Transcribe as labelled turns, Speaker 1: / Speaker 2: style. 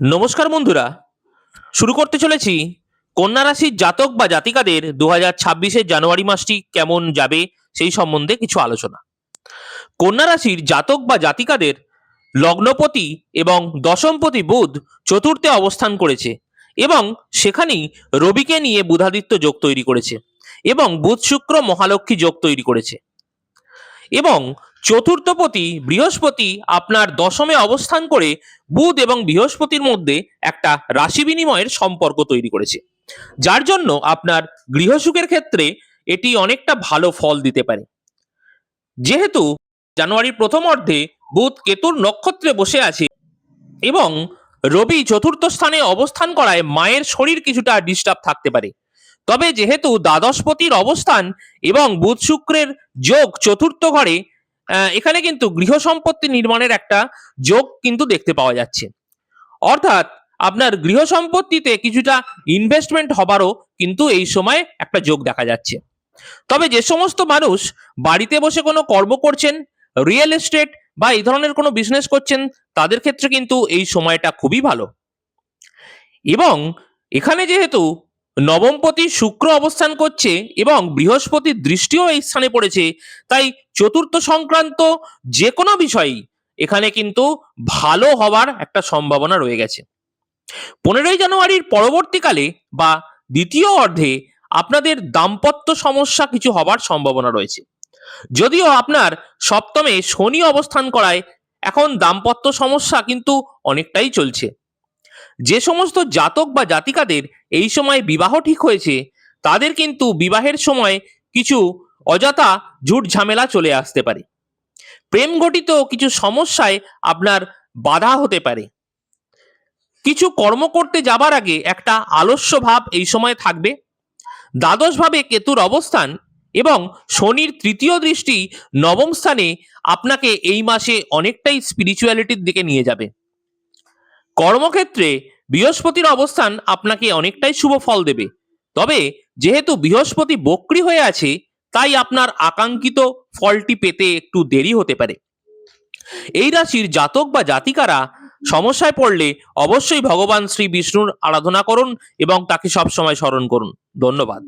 Speaker 1: নমস্কার বন্ধুরা। শুরু করতে চলেছি কন্যা রাশির জাতক বা জাতিকাদের দু হাজার ছাব্বিশের জানুয়ারি মাসটি কেমন যাবে সেই সম্বন্ধে কিছু আলোচনা। কন্যা রাশির জাতক বা জাতিকাদের লগ্নপতি এবং দশমপতি বুধ চতুর্থে অবস্থান করেছে এবং সেখানেই রবিকে নিয়ে বুধাদিত্য যোগ তৈরি করেছে এবং বুধ শুক্র মহালক্ষ্মী যোগ তৈরি করেছে। এবং চতুর্থপতি বৃহস্পতি আপনার দশমে অবস্থান করে বুধ এবং বৃহস্পতির মধ্যে একটা রাশি বিনিময়ের সম্পর্ক তৈরি করেছে। যার জন্য আপনার গৃহসুখের ক্ষেত্রে এটি অনেকটা ভালো ফল দিতে পারে। যেহেতু জানুয়ারির প্রথম অর্ধে বুধ কেতুর নক্ষত্রে বসে আছে এবং রবি চতুর্থ স্থানে অবস্থান করায় মায়ের শরীর কিছুটা ডিস্টার্ব থাকতে পারে। তবে যেহেতু দ্বাদশপতির অবস্থান এবং বুধ শুক্রের যোগ চতুর্থ ঘরে এখানে কিন্তু গৃহ সম্পত্তি নির্মাণের একটা যোগ কিন্তু দেখতে পাওয়া যাচ্ছে। অর্থাৎ আপনার গৃহ সম্পত্তিতে কিছুটা ইনভেস্টমেন্ট হবারও কিন্তু এই সময় একটা যোগ দেখা যাচ্ছে। তবে যে সমস্ত মানুষ বাড়িতে বসে কোনো কর্ম করছেন রিয়েল এস্টেট বা এই ধরনের কোনো বিজনেস করছেন, তাদের ক্ষেত্রে কিন্তু এই সময়টা খুবই ভালো। এবং এখানে যেহেতু নবমপতি শুক্র অবস্থান করছে এবং বৃহস্পতির দৃষ্টিও এই স্থানে পড়েছে। তাই চতুর্থ সংক্রান্ত যে কোনো বিষয়ই এখানে কিন্তু ভালো হওয়ার একটা সম্ভাবনা রয়ে গেছে। পনেরোই জানুয়ারির পরবর্তীকালে বা দ্বিতীয় অর্ধে আপনাদের দাম্পত্য সমস্যা কিছু হবার সম্ভাবনা রয়েছে। যদিও আপনার সপ্তমে শনি অবস্থান করায় এখন দাম্পত্য সমস্যা কিন্তু অনেকটাই চলছে। যে সমস্ত জাতক বা জাতিকাদের এই সময় বিবাহ ঠিক হয়েছে, তাদের কিন্তু বিবাহের সময় কিছু অযথা ঝুট ঝামেলা চলে আসতে পারে। প্রেম ঘটিত কিছু সমস্যায় আপনার বাধা হতে পারে। কিছু কর্ম করতে যাবার আগে একটা আলস্য ভাব এই সময় থাকবে। দ্বাদশ ভাবে কেতুর অবস্থান এবং শনির তৃতীয় দৃষ্টি নবম স্থানে আপনাকে এই মাসে অনেকটাই স্পিরিচুয়ালিটির দিকে নিয়ে যাবে। কর্মক্ষেত্রে বৃহস্পতির অবস্থান আপনাকে অনেকটাই শুভ ফল দেবে। তবে যেহেতু বৃহস্পতি বক্রি হয়ে আছে, তাই আপনার আকাঙ্ক্ষিত ফলটি পেতে একটু দেরি হতে পারে। এই রাশির জাতক বা জাতিকারা সমস্যায় পড়লে অবশ্যই ভগবান শ্রী বিষ্ণুর আরাধনা করুন এবং তাকে সবসময় স্মরণ করুন। ধন্যবাদ।